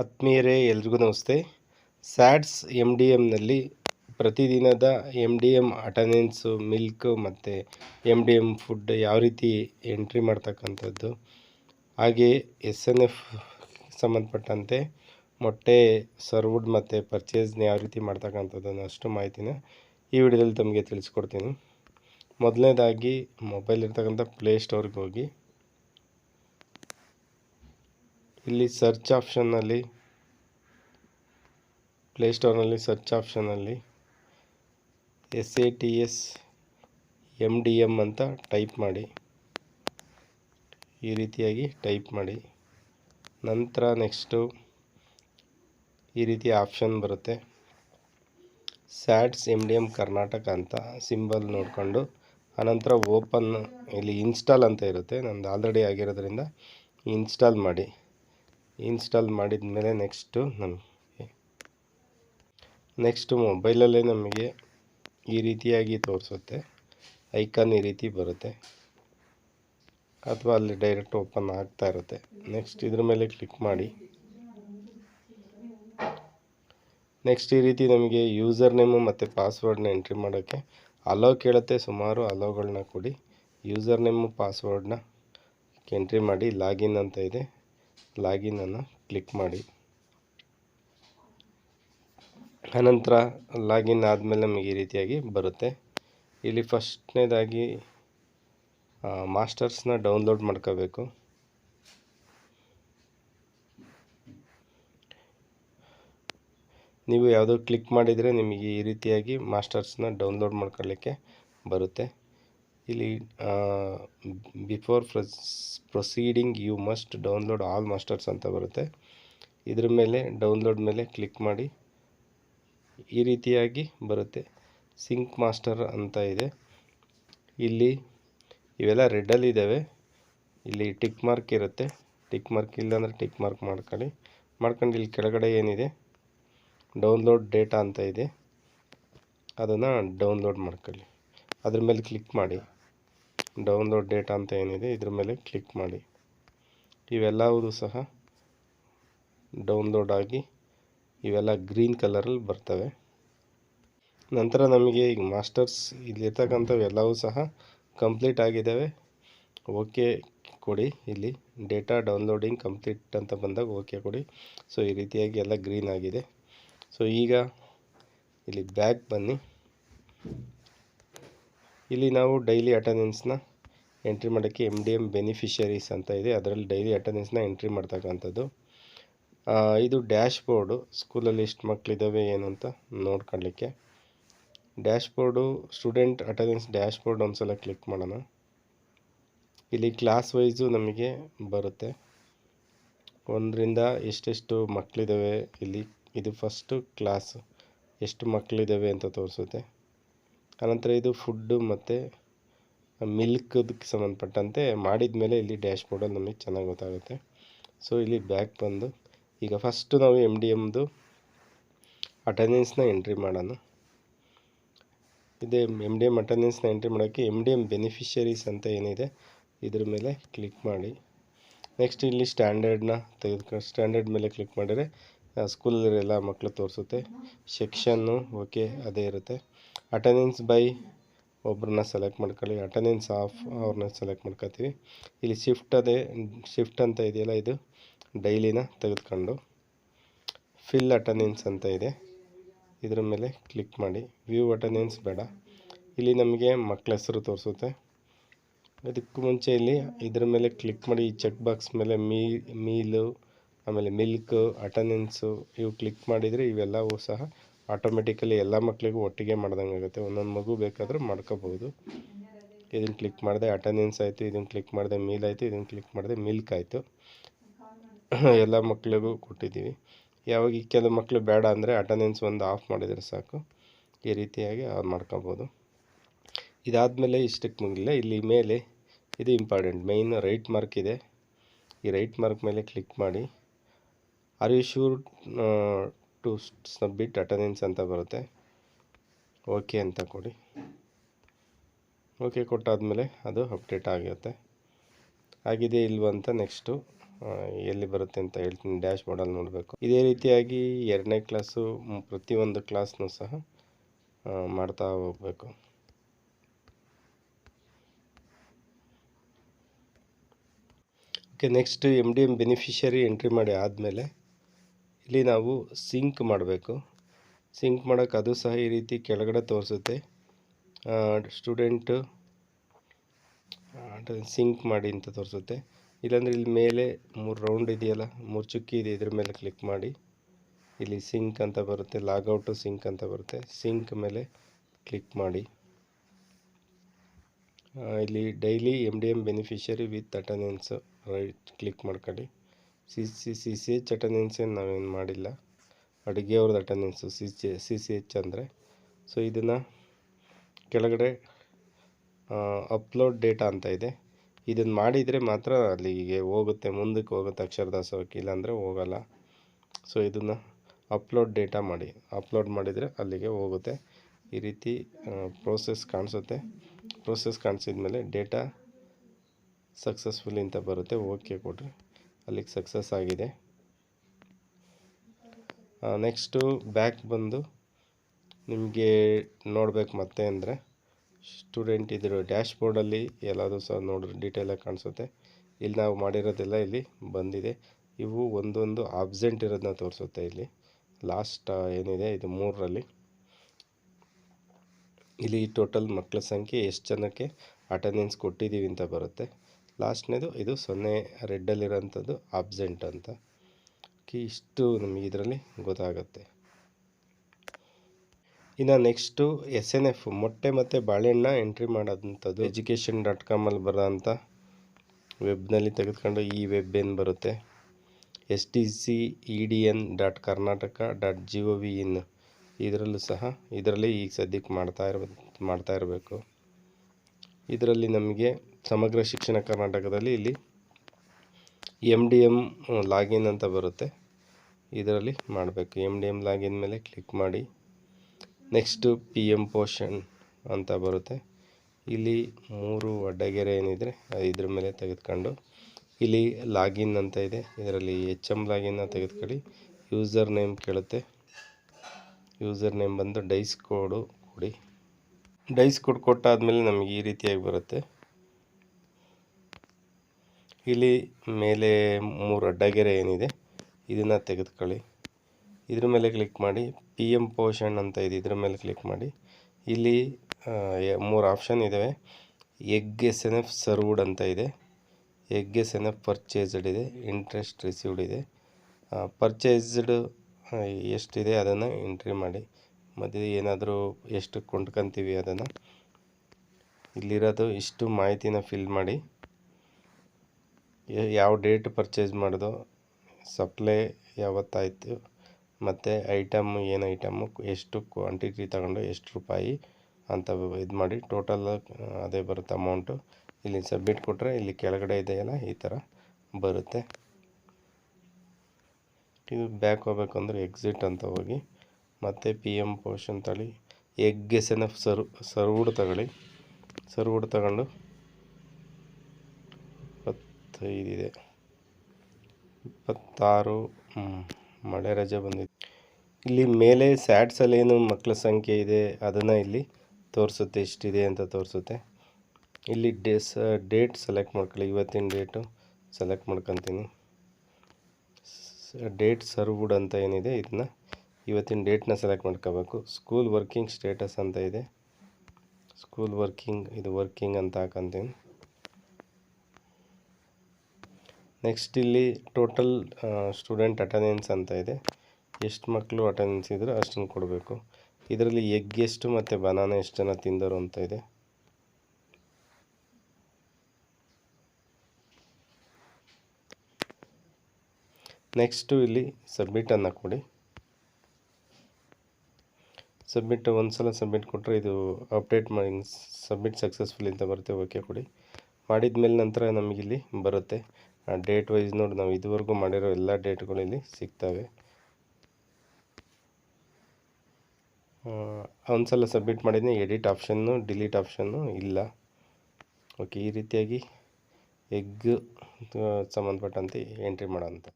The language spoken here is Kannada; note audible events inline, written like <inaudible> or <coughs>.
ಆತ್ಮೀಯರೇ, ಎಲ್ರಿಗೂ ನಮಸ್ತೆ. ಸ್ಯಾಡ್ಸ್ ಎಂ ಡಿ ಎಮ್ನಲ್ಲಿ ಪ್ರತಿದಿನದ M D M attendance milk ಮತ್ತು ಎಂ ಡಿ ಎಂ ಫುಡ್ ಯಾವ ರೀತಿ ಎಂಟ್ರಿ ಮಾಡ್ತಕ್ಕಂಥದ್ದು. ಹಾಗೆ ಎಸ್ ಎನ್ ಎಫ್ ಸಂಬಂಧಪಟ್ಟಂತೆ ಮೊಟ್ಟೆ ಸರ್ವ್ಡ್ ಮತ್ತು ಪರ್ಚೇಸ್ನ ಯಾವ ರೀತಿ ಮಾಡ್ತಕ್ಕಂಥದ್ದನ್ನು ಅಷ್ಟು ಮಾಹಿತಿನ ಈ ವಿಡಿಯೋದಲ್ಲಿ ತಮಗೆ ತಿಳಿಸ್ಕೊಡ್ತೀನಿ. ಮೊದಲನೇದಾಗಿ ಮೊಬೈಲ್ ಇರ್ತಕ್ಕಂಥ ಪ್ಲೇಸ್ಟೋರ್ಗೆ ಹೋಗಿ ಇಲ್ಲಿ ಸರ್ಚ್ ಆಪ್ಷನ್ನಲ್ಲಿ ಪ್ಲೇಸ್ಟೋರ್ನಲ್ಲಿ search ಆಪ್ಷನ್ನಲ್ಲಿ S A T S M D M ಅಂತ ಟೈಪ್ ಮಾಡಿ. ಈ ರೀತಿಯಾಗಿ ಟೈಪ್ ಮಾಡಿ. ನಂತರ ನೆಕ್ಸ್ಟು ಈ ರೀತಿ ಆಪ್ಷನ್ ಬರುತ್ತೆ. SATS M D M Karnataka ಅಂತ ಸಿಂಬಲ್ ನೋಡಿಕೊಂಡು ಆನಂತರ ಓಪನ್ ಇಲ್ಲಿ ಇನ್ಸ್ಟಾಲ್ ಅಂತ ಇರುತ್ತೆ. ನಂದು ಆಲ್ರೆಡಿ ಆಗಿರೋದ್ರಿಂದ ಇನ್ಸ್ಟಾಲ್ ಮಾಡಿ. ಇನ್ಸ್ಟಾಲ್ ಮಾಡಿದ ಮೇಲೆ ನೆಕ್ಸ್ಟು ನಮಗೆ ನೆಕ್ಸ್ಟು ಮೊಬೈಲಲ್ಲೇ ನಮಗೆ ಈ ರೀತಿಯಾಗಿ ತೋರಿಸುತ್ತೆ. ಐಕಾನ್ ಈ ರೀತಿ ಬರುತ್ತೆ. ಅಥವಾ ಅಲ್ಲಿ ಡೈರೆಕ್ಟ್ ಓಪನ್ ಆಗ್ತಾ ಇರುತ್ತೆ. ನೆಕ್ಸ್ಟ್ ಇದ್ರ ಮೇಲೆ ಕ್ಲಿಕ್ ಮಾಡಿ. ನೆಕ್ಸ್ಟ್ ಈ ರೀತಿ ನಮಗೆ ಯೂಸರ್ ನೇಮು ಮತ್ತು ಪಾಸ್ವರ್ಡ್ನ ಎಂಟ್ರಿ ಮಾಡೋಕ್ಕೆ ಅಲೋ ಕೇಳುತ್ತೆ. ಸುಮಾರು ಅಲೋಗಳನ್ನ ಕೊಡಿ. ಯೂಸರ್ ನೇಮು, ಪಾಸ್ವರ್ಡ್ನ ಎಂಟ್ರಿ ಮಾಡಿ ಲಾಗಿನ್ ಅಂತ ಇದೆ. ಲಾಗಿನನ್ನು ಕ್ಲಿಕ್ ಮಾಡಿ. ಆನಂತರ ಲಾಗಿನ್ ಆದಮೇಲೆ ನಮಗೆ ಈ ರೀತಿಯಾಗಿ ಬರುತ್ತೆ. ಇಲ್ಲಿ ಫಸ್ಟ್ನೇದಾಗಿ ಮಾಸ್ಟರ್ಸ್ನ ಡೌನ್ಲೋಡ್ ಮಾಡ್ಕೋಬೇಕು. ನೀವು ಯಾವುದೋ ಕ್ಲಿಕ್ ಮಾಡಿದರೆ ನಿಮಗೆ ಈ ರೀತಿಯಾಗಿ ಮಾಸ್ಟರ್ಸ್ನ ಡೌನ್ಲೋಡ್ ಮಾಡ್ಕೊಳ್ಳಿಕ್ಕೆ ಬರುತ್ತೆ. ಇಲ್ಲಿ before proceeding you must download all masters ಅಂತ ಬರುತ್ತೆ. ಇದ್ರ ಮೇಲೆ ಡೌನ್ಲೋಡ್ ಮೇಲೆ ಕ್ಲಿಕ್ ಮಾಡಿ. ಈ ರೀತಿಯಾಗಿ ಬರುತ್ತೆ. ಸಿಂಕ್ ಮಾಸ್ಟರ್ ಅಂತ ಇದೆ. ಇಲ್ಲಿ ಇವೆಲ್ಲ ರೆಡ್ಡಲ್ಲಿ ಇದ್ದಾವೆ ಇಲ್ಲಿ ಟಿಕ್ ಮಾರ್ಕ್ ಇರುತ್ತೆ. ಟಿಕ್ ಮಾರ್ಕ್ ಇಲ್ಲಾಂದರೆ ಟಿಕ್ ಮಾರ್ಕ್ ಮಾಡ್ಕೊಳ್ಳಿ. ಮಾಡ್ಕೊಂಡು ಇಲ್ಲಿ ಕೆಳಗಡೆ ಏನಿದೆ? ಡೌನ್ಲೋಡ್ ಡೇಟಾ ಅಂತ ಇದೆ. ಅದನ್ನು ಡೌನ್ಲೋಡ್ ಮಾಡ್ಕೊಳ್ಳಿ. ಅದ್ರ ಮೇಲೆ ಕ್ಲಿಕ್ ಮಾಡಿ. ಡೌನ್ಲೋಡ್ ಡೇಟಾ ಅಂತ ಏನಿದೆ, ಇದ್ರ ಮೇಲೆ ಕ್ಲಿಕ್ ಮಾಡಿ. ಇವೆಲ್ಲವೂ ಸಹ ಡೌನ್ಲೋಡ್ ಆಗಿ ಇವೆಲ್ಲ ಗ್ರೀನ್ ಕಲರಲ್ಲಿ ಬರ್ತವೆ. ನಂತರ ನಮಗೆ ಈಗ ಮಾಸ್ಟರ್ಸ್ ಇಲ್ಲಿರ್ತಕ್ಕಂಥವು ಎಲ್ಲವೂ ಸಹ ಕಂಪ್ಲೀಟ್ ಆಗಿದ್ದಾವೆ. ಓಕೆ ಕೊಡಿ, ಇಲ್ಲಿ ಡೇಟಾ ಡೌನ್ಲೋಡಿಂಗ್ ಕಂಪ್ಲೀಟ್ ಅಂತ ಬಂದಾಗ ಓಕೆ ಕೊಡಿ. ಸೊ, ಈ ರೀತಿಯಾಗಿ ಎಲ್ಲ ಗ್ರೀನ್ ಆಗಿದೆ. ಸೊ, ಈಗ ಇಲ್ಲಿ ಬ್ಯಾಕ್ ಬನ್ನಿ. ಇಲ್ಲಿ ನಾವು ಡೈಲಿ ಅಟೆಂಡೆನ್ಸ್ನ ಎಂಟ್ರಿ ಮಾಡೋಕ್ಕೆ ಎಂ ಡಿ ಎಂ ಬೆನಿಫಿಷರೀಸ್ ಅಂತ ಇದೆ. ಅದರಲ್ಲಿ ಡೈಲಿ ಅಟೆಂಡೆನ್ಸ್ನ ಎಂಟ್ರಿ ಮಾಡ್ತಕ್ಕಂಥದ್ದು. ಇದು ಡ್ಯಾಶ್ ಬೋರ್ಡು ಸ್ಕೂಲಲ್ಲಿ ಎಷ್ಟು ಮಕ್ಕಳಿದ್ದಾವೆ ಏನು ಅಂತ ನೋಡ್ಕೊಳ್ಳಿಕ್ಕೆ dashboard student attendance dashboard ಒಂದು ಸಲ ಕ್ಲಿಕ್ ಮಾಡೋಣ. ಇಲ್ಲಿ ಕ್ಲಾಸ್ ವೈಸು ನಮಗೆ ಬರುತ್ತೆ. ಒಂದರಿಂದ ಎಷ್ಟೆಷ್ಟು ಮಕ್ಕಳಿದ್ದಾವೆ ಇಲ್ಲಿ, ಇದು ಫಸ್ಟು ಕ್ಲಾಸ್ ಎಷ್ಟು ಮಕ್ಕಳಿದ್ದಾವೆ ಅಂತ ತೋರಿಸುತ್ತೆ. ಆನಂತರ ಇದು ಫುಡ್ಡು ಮತ್ತು ಮಿಲ್ಕ್ದಕ್ಕೆ ಸಂಬಂಧಪಟ್ಟಂತೆ ಮಾಡಿದ ಮೇಲೆ ಇಲ್ಲಿ ಡ್ಯಾಶ್ ಬೋರ್ಡಲ್ಲಿ ನಮಗೆ ಚೆನ್ನಾಗಿ ಗೊತ್ತಾಗುತ್ತೆ. ಸೊ ಇಲ್ಲಿ ಬ್ಯಾಕ್ ಬಂದು, ಈಗ ಫಸ್ಟು ನಾವು ಎಂ ಡಿ ಎಮ್ದು ಅಟೆಂಡೆನ್ಸ್ನ ಎಂಟ್ರಿ ಮಾಡೋಣ. ಇದೇ ಎಂ ಡಿ ಎಂ ಅಟೆಂಡೆನ್ಸ್ನ ಎಂಟ್ರಿ ಮಾಡೋಕ್ಕೆ ಎಂ ಡಿ ಎಂ ಬೆನಿಫಿಷರೀಸ್ ಅಂತ ಏನಿದೆ, ಇದ್ರ ಮೇಲೆ ಕ್ಲಿಕ್ ಮಾಡಿ. ನೆಕ್ಸ್ಟ್ ಇಲ್ಲಿ ಸ್ಟ್ಯಾಂಡರ್ಡ್ನ ತೆಗೆದುಕೊಂಡು ಸ್ಟ್ಯಾಂಡರ್ಡ್ ಮೇಲೆ ಕ್ಲಿಕ್ ಮಾಡಿದರೆ ಎಲ್ಲ ಮಕ್ಕಳು ತೋರಿಸುತ್ತೆ. ಸೆಕ್ಷನ್ನು ಓಕೆ ಅದೇ ಇರುತ್ತೆ. ಅಟೆಂಡೆನ್ಸ್ ಬೈ ಒಬ್ಬರನ್ನ ಸೆಲೆಕ್ಟ್ ಮಾಡ್ಕೊಳ್ಳಿ. ಅಟೆಂಡೆನ್ಸ್ ಆಫ್ ಅವ್ರನ್ನ ಸೆಲೆಕ್ಟ್ ಮಾಡ್ಕೊತೀವಿ. ಇಲ್ಲಿ ಶಿಫ್ಟ್ ಅದೇ ಶಿಫ್ಟ್ ಅಂತ ಇದೆಯಲ್ಲ, ಇದು ಡೈಲಿನ ತೆಗೆದುಕೊಂಡು ಫಿಲ್ ಅಟೆಂಡೆನ್ಸ್ ಅಂತ ಇದೆ. ಇದರ ಮೇಲೆ ಕ್ಲಿಕ್ ಮಾಡಿ. ವ್ಯೂ ಅಟೆಂಡೆನ್ಸ್ ಬೇಡ. ಇಲ್ಲಿ ನಮಗೆ ಮಕ್ಕಳ ಹೆಸರು ತೋರಿಸುತ್ತೆ. ಅದಕ್ಕೂ ಮುಂಚೆ ಇಲ್ಲಿ ಇದರ ಮೇಲೆ ಕ್ಲಿಕ್ ಮಾಡಿ, ಈ ಚೆಕ್ ಬಾಕ್ಸ್ ಮೇಲೆ ಮೀ ಮೀಲು ಆಮೇಲೆ ಮಿಲ್ಕು ಅಟೆಂಡೆನ್ಸು ಇವು ಕ್ಲಿಕ್ ಮಾಡಿದರೆ ಇವೆಲ್ಲವೂ ಸಹ ಆಟೋಮೆಟಿಕಲಿ ಎಲ್ಲ ಮಕ್ಕಳಿಗೂ ಒಟ್ಟಿಗೆ ಮಾಡ್ದಂಗೆ ಆಗುತ್ತೆ. ಒಂದೊಂದು ಮಗು ಬೇಕಾದರೂ ಮಾಡ್ಕೋಬೋದು ಇದನ್ನು ಕ್ಲಿಕ್ ಮಾಡಿದೆ ಅಟೆಂಡೆನ್ಸ್ ಆಯಿತು ಇದನ್ನು ಕ್ಲಿಕ್ ಮಾಡಿದೆ ಮೀಲ್ ಆಯಿತು ಇದನ್ನು ಕ್ಲಿಕ್ ಮಾಡಿದೆ ಮಿಲ್ಕ್ ಆಯಿತು. <coughs> ಎಲ್ಲ ಮಕ್ಕಳಿಗೂ ಕೊಟ್ಟಿದ್ದೀವಿ. ಯಾವಾಗ ಈ ಕೆಲವು ಮಕ್ಕಳು ಬೇಡ ಅಂದರೆ ಅಟೆಂಡೆನ್ಸ್ ಒಂದು ಆಫ್ ಮಾಡಿದರೆ ಸಾಕು. ಈ ರೀತಿಯಾಗಿ ಆನ್ ಮಾಡ್ಕೊಬೋದು ಇದಾದಮೇಲೆ ಇಷ್ಟಕ್ಕೆ ಮುಗಿಲ್ಲ. ಇಲ್ಲಿ ಮೇಲೆ ಇದು ಇಂಪಾರ್ಟೆಂಟ್ ಮೇಯ್ನ್ ರೈಟ್ ಮಾರ್ಕ್ ಇದೆ. ಈ ರೈಟ್ ಮಾರ್ಕ್ ಮೇಲೆ ಕ್ಲಿಕ್ ಮಾಡಿ. Are you sure to submit attendance ಅಂತ ಬರುತ್ತೆ. ಓಕೆ ಅಂತ ಕೊಡಿ. ಓಕೆ ಕೊಟ್ಟಾದಮೇಲೆ ಅದು ಅಪ್ಡೇಟ್ ಆಗಿರುತ್ತೆ. ಆಗಿದೆ ಇಲ್ವಂತ ನೆಕ್ಸ್ಟು ಎಲ್ಲಿ ಬರುತ್ತೆ ಅಂತ ಹೇಳ್ತೀನಿ ಡ್ಯಾಶ್ ಬೋರ್ಡಲ್ಲಿ ನೋಡಬೇಕು. ಇದೇ ರೀತಿಯಾಗಿ ಎರಡನೇ ಕ್ಲಾಸು ಪ್ರತಿಯೊಂದು ಕ್ಲಾಸ್ನೂ ಸಹ ಮಾಡ್ತಾ ಹೋಗಬೇಕು. Okay next M D M beneficiary entry ಮಾಡಿ ಆದಮೇಲೆ ಇಲ್ಲಿ ನಾವು ಸಿಂಕ್ ಮಾಡಬೇಕು. ಸಿಂಕ್ ಮಾಡೋಕ್ಕೆ ಅದು ಸಹ ಈ ರೀತಿ ಕೆಳಗಡೆ ತೋರಿಸುತ್ತೆ. ಸ್ಟೂಡೆಂಟು ಸಿಂಕ್ ಮಾಡಿ ಅಂತ ತೋರಿಸುತ್ತೆ. ಇಲ್ಲಾಂದರೆ ಇಲ್ಲಿ ಮೇಲೆ ಮೂರು ರೌಂಡ್ ಇದೆಯಲ್ಲ, ಮೂರು ಚುಕ್ಕಿ ಇದೆ ಇದ್ರ ಮೇಲೆ ಕ್ಲಿಕ್ ಮಾಡಿ. ಇಲ್ಲಿ ಸಿಂಕ್ ಅಂತ ಬರುತ್ತೆ, ಲಾಗೌಟು ಸಿಂಕ್ ಅಂತ ಬರುತ್ತೆ. ಸಿಂಕ್ ಮೇಲೆ ಕ್ಲಿಕ್ ಮಾಡಿ. ಇಲ್ಲಿ daily M D M beneficiary with attendance right click ಮಾಡ್ಕೊಳ್ಳಿ. C C C C H attendance ಏನು ನಾವೇನು ಮಾಡಿಲ್ಲ. ಅಡುಗೆ ಅವ್ರದ್ದು attendance C C C C H ಅಂದರೆ ಸೊ ಇದನ್ನು ಕೆಳಗಡೆ ಅಪ್ಲೋಡ್ ಡೇಟಾ ಅಂತ ಇದೆ. ಇದನ್ನು ಮಾಡಿದರೆ ಮಾತ್ರ ಅಲ್ಲಿಗೆ ಹೋಗುತ್ತೆ, ಮುಂದಕ್ಕೆ ಹೋಗುತ್ತೆ ಅಕ್ಷರದಾಸೋಹಕ್ಕೆ ಇಲ್ಲಾಂದರೆ ಹೋಗಲ್ಲ. ಸೊ ಇದನ್ನು ಅಪ್ಲೋಡ್ ಡೇಟಾ ಮಾಡಿ ಅಪ್ಲೋಡ್ ಮಾಡಿದರೆ ಅಲ್ಲಿಗೆ ಹೋಗುತ್ತೆ. ಈ ರೀತಿ ಪ್ರೋಸೆಸ್ ಕಾಣಿಸುತ್ತೆ. ಪ್ರೋಸೆಸ್ ಕಾಣಿಸಿದ್ಮೇಲೆ ಡೇಟಾ ಸಕ್ಸಸ್ಫುಲ್ ಅಂತ ಬರುತ್ತೆ, ಓಕೆ ಕೊಡ್ರಿ. ಅಲ್ಲಿಗೆ ಸಕ್ಸಸ್ ಆಗಿದೆ. ನೆಕ್ಸ್ಟು ಬ್ಯಾಕ್ ಬಂದು ನಿಮಗೆ ನೋಡಬೇಕು ಮತ್ತೆ ಅಂದರೆ ಸ್ಟೂಡೆಂಟ್ ಇದ್ರ ಡ್ಯಾಶ್ ಬೋರ್ಡಲ್ಲಿ ಎಲ್ಲಾದರೂ ಸಹ ನೋಡ್ರಿ ಡೀಟೇಲಾಗಿ ಕಾಣಿಸುತ್ತೆ. ಇಲ್ಲಿ ನಾವು ಮಾಡಿರೋದೆಲ್ಲ ಇಲ್ಲಿ ಬಂದಿದೆ. ಇವು ಒಂದೊಂದು ಆಬ್ಸೆಂಟ್ ಇರೋದನ್ನ ತೋರಿಸುತ್ತೆ ಇಲ್ಲಿ. ಲಾಸ್ಟ್ ಏನಿದೆ? ಇದು ಮೂರರಲ್ಲಿ. ಇಲ್ಲಿ ಟೋಟಲ್ ಮಕ್ಕಳ ಸಂಖ್ಯೆ ಎಷ್ಟು ಜನಕ್ಕೆ ಅಟೆಂಡೆನ್ಸ್ ಕೊಟ್ಟಿದ್ದೀವಿ ಅಂತ ಬರುತ್ತೆ. ಲಾಸ್ಟ್ನೇದು ಇದು ಸೊನ್ನೆ ರೆಡ್ಡಲ್ಲಿರೋಂಥದ್ದು ಆಬ್ಸೆಂಟ್ ಅಂತ. ಕಿ ಇಷ್ಟು ನಮಗೆ ಇದರಲ್ಲಿ ಗೊತ್ತಾಗುತ್ತೆ. ಇನ್ನು ನೆಕ್ಸ್ಟು ಎಸ್ ಎನ್ ಎಫ್ ಮೊಟ್ಟೆ ಮತ್ತು ಬಾಳೆಹಣ್ಣ ಎಂಟ್ರಿ ಮಾಡೋದಂಥದ್ದು ಎಜುಕೇಷನ್ ಡಾಟ್ ಕಾಮಲ್ಲಿ ಬರೋಂಥ ವೆಬ್ನಲ್ಲಿ ತೆಗೆದುಕೊಂಡು ಈ ವೆಬ್ ಏನು ಬರುತ್ತೆ? S T C E D N dot Karnataka dot G O V in. ಇದರಲ್ಲೂ ಸಹ, ಇದರಲ್ಲಿ ಈಗ ಸದ್ಯಕ್ಕೆ ಮಾಡ್ತಾ ಇರ್ಬೇಕು ಮಾಡ್ತಾ ಇರಬೇಕು. ಇದರಲ್ಲಿ ನಮಗೆ ಸಮಗ್ರ ಶಿಕ್ಷಣ ಕರ್ನಾಟಕದಲ್ಲಿ ಇಲ್ಲಿ ಎಂ ಡಿ ಎಂ ಲಾಗಿನ್ ಅಂತ ಬರುತ್ತೆ. ಇದರಲ್ಲಿ ಮಾಡಬೇಕು. ಎಂ ಡಿ ಎಂ ಲಾಗಿನ್ ಮೇಲೆ ಕ್ಲಿಕ್ ಮಾಡಿ. ನೆಕ್ಸ್ಟು ಪಿ ಎಂ ಪೋಷಣ್ ಅಂತ ಬರುತ್ತೆ. ಇಲ್ಲಿ ಮೂರು ಅಡ್ಡಗೆರೆ ಏನಿದ್ರೆ ಇದ್ರ ಮೇಲೆ ತೆಗೆದುಕೊಂಡು ಇಲ್ಲಿ ಲಾಗಿನ್ ಅಂತ ಇದೆ. ಇದರಲ್ಲಿ ಎಚ್ ಎಂ ಲಾಗಿನ್ನ ತೆಗೆದುಕೊಳ್ಳಿ. ಯೂಸರ್ ನೇಮ್ ಕೇಳುತ್ತೆ. ಯೂಸರ್ ನೇಮ್ ಬಂದು ಡೈಸ್ ಕೋಡು ಕೊಡಿ. ಡೈಸ್ ಕೋಡ್ ಕೊಟ್ಟಾದಮೇಲೆ ನಮಗೆ ಈ ರೀತಿಯಾಗಿ ಬರುತ್ತೆ. ಇಲ್ಲಿ ಮೇಲೆ ಮೂರು ಅಡ್ಡಗೆರೆ ಏನಿದೆ, ಇದನ್ನು ತೆಗೆದುಕೊಳ್ಳಿ. ಇದ್ರ ಮೇಲೆ ಕ್ಲಿಕ್ ಮಾಡಿ ಪಿ ಎಂ ಪೋಷಣ್ ಅಂತ ಇದೆ, ಇದ್ರ ಮೇಲೆ ಕ್ಲಿಕ್ ಮಾಡಿ. ಇಲ್ಲಿ ಮೂರು ಆಪ್ಷನ್ ಇದ್ದಾವೆ egg S N F served ಅಂತ ಇದೆ. Egg S N F purchased ಇದೆ ಇಂಟ್ರೆಸ್ಟ್ ರಿಸೀವ್ಡ್ ಇದೆ. ಪರ್ಚೇಸ್ಡ್ ಎಷ್ಟಿದೆ ಅದನ್ನು ಎಂಟ್ರಿ ಮಾಡಿ. ಮತ್ತು ಏನಾದರೂ ಎಷ್ಟು ಕೊಂಡ್ಕೊಂತೀವಿ ಅದನ್ನು. ಇಲ್ಲಿರೋದು ಇಷ್ಟು ಮಾಹಿತಿನ ಫಿಲ್ ಮಾಡಿ. ಯಾವ ಡೇಟ್ ಪರ್ಚೇಸ್ ಮಾಡಿದೋ, ಸಪ್ಲೈ ಯಾವತ್ತಾಯಿತು, ಮತ್ತು ಐಟಮ್ ಏನು ಐಟಮ್ಮು ಎಷ್ಟು ಕ್ವಾಂಟಿಟಿ ತಗೊಂಡು ಎಷ್ಟು ರೂಪಾಯಿ ಅಂತ ಇದು ಮಾಡಿ ಟೋಟಲ್, ಅದೇ ಬರುತ್ತೆ ಅಮೌಂಟು ಇಲ್ಲಿ ಸಬ್ಮಿಟ್ ಕೊಟ್ಟರೆ ಇಲ್ಲಿ ಕೆಳಗಡೆ ಇದೆಯಲ್ಲ, ಈ ಥರ ಬರುತ್ತೆ. ಇದು ಬ್ಯಾಕ್ ಹೋಗ್ಬೇಕಂದ್ರೆ ಎಕ್ಸಿಟ್ ಅಂತ ಹೋಗಿ, ಮತ್ತು ಪಿ ಎಂ ಪೋಷನ್ ತಳಿ egg S N F serve served ತಗೊಳ್ಳಿ. ಸರ್ವ್ಡ್ ತಗೊಂಡು ಇಪ್ಪತ್ತೈದಿದೆ ಇಪ್ಪತ್ತಾರು ಮಳೆ ರಜೆ ಬಂದಿದೆ. ಇಲ್ಲಿ ಮೇಲೆ ಸ್ಯಾಡ್ಸಲ್ಲಿ ಏನು ಮಕ್ಕಳ ಸಂಖ್ಯೆ ಇದೆ. ಅದನ್ನು ಇಲ್ಲಿ ತೋರಿಸುತ್ತೆ ಎಷ್ಟಿದೆ ಅಂತ ತೋರಿಸುತ್ತೆ. ಇಲ್ಲಿ ಡೇಸ್, ಡೇಟ್ ಸೆಲೆಕ್ಟ್ ಮಾಡ್ಕೊಳ್ಳಿ. ಇವತ್ತಿನ ಡೇಟು ಸೆಲೆಕ್ಟ್ ಮಾಡ್ಕೊತೀನಿ. ಡೇಟ್ ಸರ್ವ್ಡ್ ಅಂತ ಏನಿದೆ, ಇದನ್ನ ಇವತ್ತಿನ ಡೇಟ್ನ ಸೆಲೆಕ್ಟ್ ಮಾಡ್ಕೋಬೇಕು. ಸ್ಕೂಲ್ ವರ್ಕಿಂಗ್ ಸ್ಟೇಟಸ್ ಅಂತ ಇದೆ. ಸ್ಕೂಲ್ ವರ್ಕಿಂಗ್, ಇದು ವರ್ಕಿಂಗ್ ಅಂತ ಹಾಕೊಂತೀನಿ. ನೆಕ್ಸ್ಟ್ ಇಲ್ಲಿ ಟೋಟಲ್ ಸ್ಟೂಡೆಂಟ್ ಅಟೆಂಡೆನ್ಸ್ ಅಂತ ಇದೆ. ಎಷ್ಟು ಮಕ್ಕಳು ಅಟೆಂಡೆನ್ಸ್ ಇದ್ದರೆ ಅಷ್ಟನ್ನು ಕೊಡಬೇಕು. ಇದರಲ್ಲಿ ಎಗ್ ಎಷ್ಟು ಮತ್ತು ಬನಾನ ಎಷ್ಟು ಜನ ತಿಂದರು ಅಂತ ಇದೆ. ನೆಕ್ಸ್ಟು ಇಲ್ಲಿ ಸಬ್ಮಿಟನ್ನು ಕೊಡಿ. ಸಬ್ಮಿಟ್ ಒಂದು ಸಲ ಸಬ್ಮಿಟ್ ಕೊಟ್ಟರೆ ಇದು ಅಪ್ಡೇಟ್ ಮಾಡಿ ಸಬ್ಮಿಟ್ ಸಕ್ಸಸ್ಫುಲ್ ಅಂತ ಬರುತ್ತೆ ಓಕೆ ಕೊಡಿ. ಮಾಡಿದ ಮೇಲೆ ನಂತರ ನಮಗಿಲ್ಲಿ ಬರುತ್ತೆ. ಡೇಟ್ ವೈಸ್ ನೋಡಿ, ನಾವು ಇದುವರೆಗೂ ಮಾಡಿರೋ ಎಲ್ಲ ಡೇಟ್ಗಳು ಇಲ್ಲಿ ಸಿಗ್ತವೆ. ಒಂದು ಸಲ ಸಬ್ಮಿಟ್ ಮಾಡಿದ್ನಿ ಎಡಿಟ್ ಆಪ್ಷನ್ನು ಡಿಲೀಟ್ ಆಪ್ಷನ್ನು ಇಲ್ಲ. ಓಕೆ ಈ ರೀತಿಯಾಗಿ ಎಗ್ ಸಂಬಂಧಪಟ್ಟಂತೆ ಎಂಟ್ರಿ ಮಾಡೋಂಥ